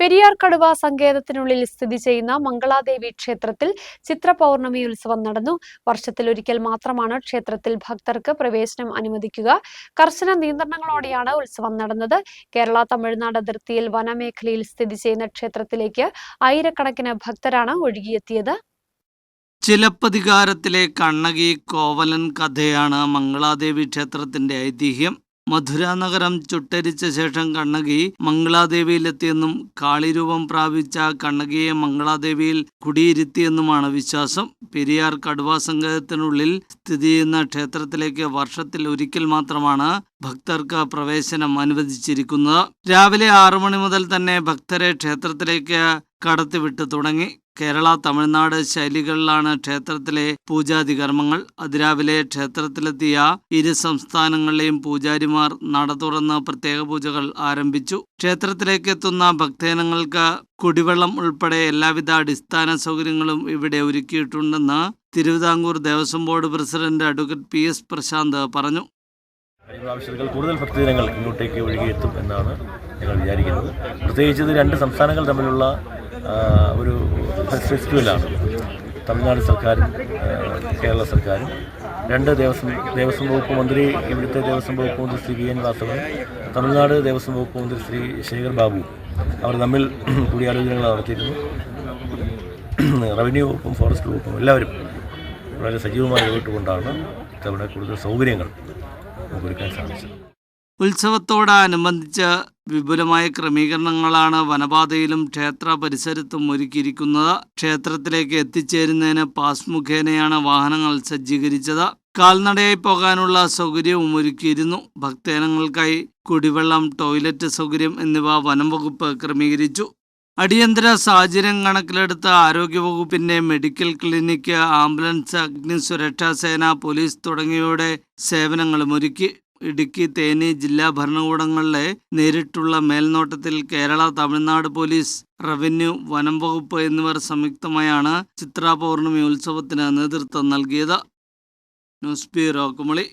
പെരിയാർ കടുവ സങ്കേതത്തിനുള്ളിൽ സ്ഥിതി ചെയ്യുന്ന മംഗളാദേവി ക്ഷേത്രത്തിൽ ചിത്രപൗർണമി ഉത്സവം നടന്നു. വർഷത്തിൽ ഒരിക്കൽ മാത്രമാണ് ക്ഷേത്രത്തിൽ ഭക്തർക്ക് പ്രവേശനം അനുവദിക്കുക. കർശന നിയന്ത്രണങ്ങളോടെയാണ് ഉത്സവം നടന്നത്. കേരള തമിഴ്നാട് അതിർത്തിയിൽ വനമേഖലയിൽ സ്ഥിതി ചെയ്യുന്ന ക്ഷേത്രത്തിലേക്ക് ആയിരക്കണക്കിന് ഭക്തരാണ് ഒഴുകിയെത്തിയത്. ചിലപ്പതികാരത്തിലെ കണ്ണകി കോവലൻ കഥയാണ് മംഗളാദേവി ക്ഷേത്രത്തിന്റെ ഐതിഹ്യം. മധുര നഗരം ചുട്ടരിച്ച ശേഷം കണ്ണകി മംഗളാദേവിയിലെത്തിയെന്നും കാളിരൂപം പ്രാപിച്ച കണ്ണകിയെ മംഗളാദേവിയിൽ കുടിയിരുത്തിയെന്നുമാണ് വിശ്വാസം. പെരിയാർ കടുവാ സംഗതത്തിനുള്ളിൽ സ്ഥിതി ചെയ്യുന്ന ക്ഷേത്രത്തിലേക്ക് വർഷത്തിൽ ഒരിക്കൽ മാത്രമാണ് ഭക്തർക്ക് പ്രവേശനം അനുവദിച്ചിരിക്കുന്നത്. രാവിലെ ആറു മണി മുതൽ തന്നെ ഭക്തരെ ക്ഷേത്രത്തിലേക്ക് കടത്തിവിട്ടു തുടങ്ങി. കേരള തമിഴ്നാട് ശൈലികളിലാണ് ക്ഷേത്രത്തിലെ പൂജാതി കർമ്മങ്ങൾ. അതിരാവിലെ ക്ഷേത്രത്തിലെത്തിയ ഇരു സംസ്ഥാനങ്ങളിലെയും പൂജാരിമാർ നട തുറന്ന് പ്രത്യേക പൂജകൾ ആരംഭിച്ചു. ക്ഷേത്രത്തിലേക്ക് എത്തുന്ന ഭക്തജനങ്ങൾക്ക് കുടിവെള്ളം ഉൾപ്പെടെ എല്ലാവിധ അടിസ്ഥാന സൗകര്യങ്ങളും ഇവിടെ ഒരുക്കിയിട്ടുണ്ടെന്ന് Thiruvithamkoor Devaswom board president advocate P S Prasanth പറഞ്ഞു. ആവശ്യങ്ങൾ കൂടുതൽ ഭക്തജനങ്ങൾ ഇങ്ങോട്ടേക്ക് ഒഴുകിയെത്തും എന്നാണ് ഞങ്ങൾ വിചാരിക്കുന്നത്. പ്രത്യേകിച്ച് രണ്ട് സംസ്ഥാനങ്ങൾ തമ്മിലുള്ള ഒരു ഫെസ്റ്റിവലാണ് തമിഴ്നാട് സർക്കാരും കേരള സർക്കാരും. രണ്ട് ദേവസ്വം ദേവസ്വം വകുപ്പ് മന്ത്രി ഇവിടുത്തെ ദേവസ്വം വകുപ്പ് മന്ത്രി ശ്രീ വി എൻ വാസവൻ തമിഴ്നാട് ദേവസ്വം വകുപ്പ് മന്ത്രി ശ്രീ ശേഖർ ബാബു. അവർ തമ്മിൽ കൂടിയാലോചനകൾ നടത്തിയിരുന്നു. റവന്യൂ വകുപ്പും ഫോറസ്റ്റ് വകുപ്പും എല്ലാവരും വളരെ സജീവമായി ഇടപെട്ടുകൊണ്ടാണ് ഇത്തവണ കൂടുതൽ സൗകര്യങ്ങൾ നമുക്ക് ഒരുക്കാൻ സാധിച്ചത്. ഉത്സവത്തോടനുബന്ധിച്ച് വിപുലമായ ക്രമീകരണങ്ങളാണ് വനപാതയിലും ക്ഷേത്ര പരിസരത്തും ഒരുക്കിയിരിക്കുന്നത്. ക്ഷേത്രത്തിലേക്ക് എത്തിച്ചേരുന്നതിന് പാസ് മുഖേനയാണ് വാഹനങ്ങൾ സജ്ജീകരിച്ചത്. കാൽനടയായി പോകാനുള്ള സൗകര്യവും ഒരുക്കിയിരുന്നു. ഭക്തജനങ്ങൾക്കായി കുടിവെള്ളം ടോയ്ലറ്റ് സൗകര്യം എന്നിവ വനം വകുപ്പ് ക്രമീകരിച്ചു. അടിയന്തര സാഹചര്യം കണക്കിലെടുത്ത് ആരോഗ്യവകുപ്പിന്റെ മെഡിക്കൽ ക്ലിനിക്ക് ആംബുലൻസ് അഗ്നിസുരക്ഷാ സേന പോലീസ് തുടങ്ങിയവയുടെ സേവനങ്ങളും ഒരുക്കി. ഇടുക്കി തേനി ജില്ലാ ഭരണകൂടങ്ങളിലെ നേരിട്ടുള്ള മേൽനോട്ടത്തിൽ കേരള തമിഴ്നാട് പോലീസ് റവന്യൂ വനം വകുപ്പ് എന്നിവർ സംയുക്തമായാണ് ചിത്രാപൗർണമി ഉത്സവത്തിന് നേതൃത്വം നൽകിയത്. News bureau Kumily.